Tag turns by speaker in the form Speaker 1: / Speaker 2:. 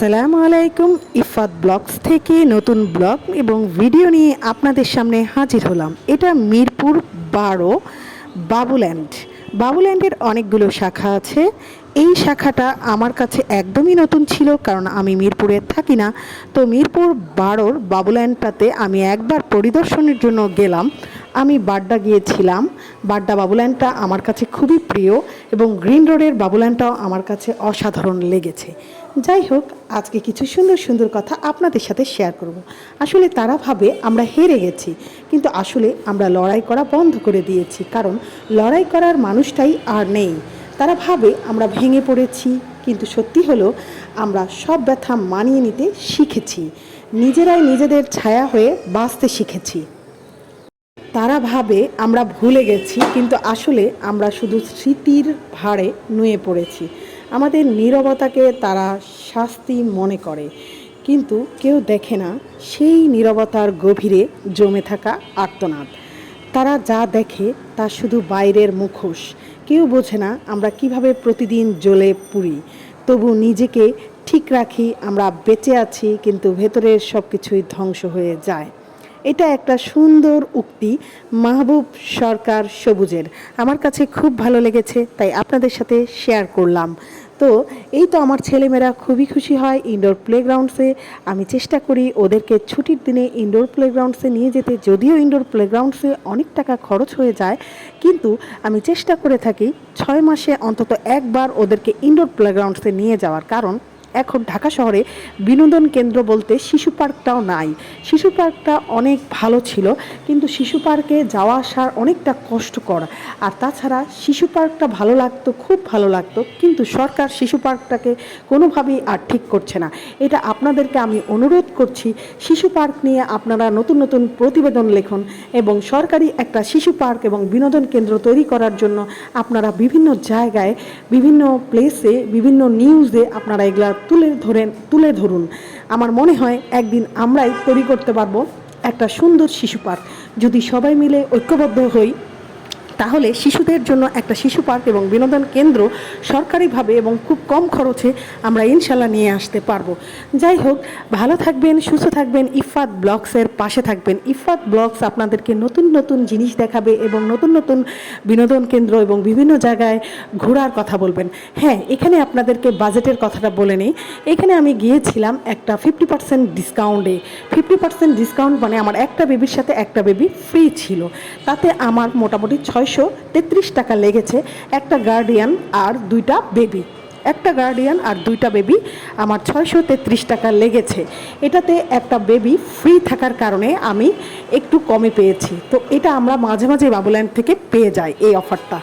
Speaker 1: আসসালামু আলাইকুম, ইফাত ব্লগস থেকে নতুন ব্লগ এবং ভিডিও নিয়ে আপনাদের সামনে হাজির হলাম। এটা মিরপুর বারো, বাবুল্যান্ড। বাবুল্যান্ডের অনেকগুলো শাখা আছে। এই শাখাটা আমার কাছে একদমই নতুন ছিল কারণ আমি মিরপুরে থাকি না। তো মিরপুর বারোর বাবুল্যান্ডটাতে আমি একবার পরিদর্শনের জন্য গেলাম। আমি বাড্ডা গিয়েছিলাম। বাড্ডা বাবুল্যান্ডটা আমার কাছে খুবই প্রিয় এবং গ্রিন রোডের বাবুল্যান্ডটাও আমার কাছে অসাধারণ লেগেছে। যাই হোক, আজকে কিছু সুন্দর সুন্দর কথা আপনাদের সাথে শেয়ার করব। আসলে তারা ভাবে আমরা হেরে গেছি, কিন্তু আসলে আমরা লড়াই করা বন্ধ করে দিয়েছি, কারণ লড়াই করার মানুষটাই আর নেই। তারা ভাবে আমরা ভেঙে পড়েছি, কিন্তু সত্যি হলো আমরা সব ব্যথা মানিয়ে নিতে শিখেছি, নিজেরাই নিজেদের ছায়া হয়ে বাঁচতে শিখেছি। তারা ভাবে আমরা ভুলে গেছি, কিন্তু আসলে আমরা শুধু স্মৃতির ভারে নুয়ে পড়েছি। আমাদের নীরবতাকে তারা শাস্তি মনে করে। কিন্তু কেউ দেখে না সেই নীরবতার গভীরে জমে থাকা আর্তনাদ। তারা যা দেখে তা শুধু বাইরের মুখোশ। কেউ বোঝে না আমরা কীভাবে প্রতিদিন জ্বলে পুড়ি। তবু নিজেকে ঠিক রাখি, আমরা বেঁচে আছি, কিন্তু ভেতরের সব কিছুই ধ্বংস হয়ে যায়। এটা একটা সুন্দর উক্তি, মাহবুব সরকার সবুজের। আমার কাছে খুব ভালো লেগেছে, তাই আপনাদের সাথে শেয়ার করলাম। তো এই তো আমার ছেলেমেয়েরা খুবই খুশি হয় ইনডোর প্লেগ্রাউন্ডসে আমি চেষ্টা করি ওদেরকে ছুটির দিনে ইনডোর প্লেগ্রাউন্ডসে নিয়ে যেতে, যদিও ইনডোর প্লেগ্রাউন্ডসে অনেক টাকা খরচ হয়ে যায়, কিন্তু আমি চেষ্টা করে থাকি ছয় মাসে অন্তত একবার ওদেরকে ইনডোর প্লেগ্রাউন্ডসে নিয়ে যাওয়ার। কারণ এখন ঢাকা শহরে বিনোদন কেন্দ্র বলতে শিশু পার্কটাও নাই। শিশু পার্কটা অনেক ভালো ছিল, কিন্তু শিশু পার্কে যাওয়া আসার অনেকটা কষ্টকর। আর তাছাড়া শিশু পার্কটা ভালো লাগতো, খুব ভালো লাগতো, কিন্তু সরকার শিশু পার্কটাকে কোনোভাবেই আর ঠিক করছে না। এটা আপনাদেরকে আমি অনুরোধ করছি, শিশু পার্ক নিয়ে আপনারা নতুন নতুন প্রতিবেদন লেখুন এবং সরকারি একটা শিশু পার্ক এবং বিনোদন কেন্দ্র তৈরি করার জন্য আপনারা বিভিন্ন জায়গায়, বিভিন্ন প্লেসে বিভিন্ন নিউজে আপনারা এগুলা তুলে ধরেন, তুলে ধরুন। আমার মনে হয় একদিন আমরাই তৈরি করতে পারব একটা সুন্দর শিশু পার্ক। যদি সবাই মিলে ঐক্যবদ্ধ হই তাহলে শিশুদের জন্য একটা শিশু পার্ক এবং বিনোদন কেন্দ্র সরকারিভাবে এবং খুব কম খরচে আমরা ইনশাল্লাহ নিয়ে আসতে পারব। যাই হোক, ভালো থাকবেন, সুস্থ থাকবেন, ইফাত ব্লগসের পাশে থাকবেন। ইফাত ব্লগস আপনাদেরকে নতুন নতুন জিনিস দেখাবে এবং নতুন নতুন বিনোদন কেন্দ্র এবং বিভিন্ন জায়গায় ঘোরার কথা বলবেন। হ্যাঁ এখানে আপনাদেরকে বাজেটের কথাটা বলে নিই। এখানে আমি গিয়েছিলাম একটা ফিফটি পার্সেন্ট ডিসকাউন্টে। ফিফটি পার্সেন্ট ডিসকাউন্ট মানে আমার একটা বেবির সাথে একটা বেবি ফ্রি ছিল। তাতে আমার মোটামুটি ছয়শো তেত্রিশ টাকা লেগেছে, একটা গার্ডিয়ান আর দুইটা বেবি একটা গার্ডিয়ান আর দুইটা বেবি আমার ছয়শো তেত্রিশ টাকা লেগেছে। এটাতে একটা বেবি ফ্রি থাকার কারণে আমি একটু কমে পেয়েছি। তো এটা আমরা মাঝে মাঝে বাবুল্যান্ড থেকে পেয়ে যাই এই অফারটা